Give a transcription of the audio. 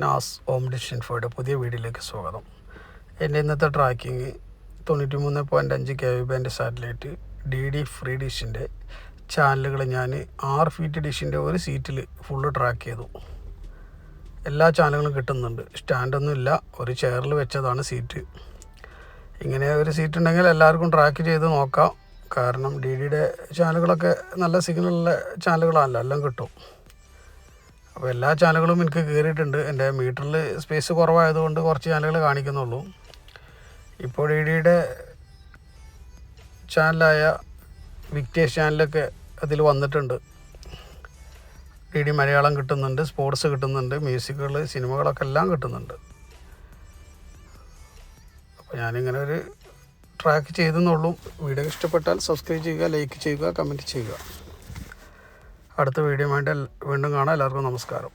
നാസ് ഓം ഡിഷൻ ഇൻഫോയുടെ പുതിയ വീഡിയോയിലേക്ക് സ്വാഗതം. എന്റെ ഇന്നത്തെ ട്രാക്കിങ് തൊണ്ണൂറ്റി മൂന്ന് പോയിന്റ് അഞ്ച് K V band satellite D D free ഡിഷിന്റെ ചാനലുകൾ ഞാൻ ആറ് ഫീറ്റ് ഡിഷിന്റെ ഒരു സീറ്റിൽ ഫുള്ള് ട്രാക്ക് ചെയ്തു. എല്ലാ ചാനലുകളും കിട്ടുന്നുണ്ട്. സ്റ്റാൻഡൊന്നും ഇല്ല. ഒരു ചെയറിൽ വെച്ചതാണ് സീറ്റ്. ഇങ്ങനെ ഒരു സീറ്റ് ഉണ്ടെങ്കിൽ എല്ലാവർക്കും ട്രാക്ക് ചെയ്ത് നോക്കാം. കാരണം ഡി ഡിയുടെ ചാനലുകളൊക്കെ നല്ല സിഗ്നലുള്ള ചാനലുകളാണല്ലോ. എല്ലാം കിട്ടും. അപ്പോൾ എല്ലാ ചാനലുകളും എനിക്ക് കയറിയിട്ടുണ്ട്. എന്റെ മീറ്ററിൽ സ്പേസ് കുറവായതുകൊണ്ട് കുറച്ച് ചാനലുകൾ കാണിക്കുന്നുള്ളൂ. ഇപ്പോൾ ഡി ഡിയുടെ ചാനലായ വിക്ടേഴ്സ് ചാനലൊക്കെ അതിൽ വന്നിട്ടുണ്ട്. ഡി ഡി മലയാളം കിട്ടുന്നുണ്ട് സ്പോർട്സ് കിട്ടുന്നുണ്ട് മ്യൂസിക്കുകൾ സിനിമകളൊക്കെ എല്ലാം കിട്ടുന്നുണ്ട്. അപ്പോൾ ഞാനിങ്ങനെ ഒരു ട്രാക്ക് ചെയ്തെന്നുള്ളൂ. വീഡിയോ ഇഷ്ടപ്പെട്ടാൽ സബ്സ്ക്രൈബ് ചെയ്യുക ലൈക്ക് ചെയ്യുക കമന്റ് ചെയ്യുക. അടുത്ത വീഡിയോ വേണ്ടി വീണ്ടും കാണാം. എല്ലാവർക്കും നമസ്കാരം.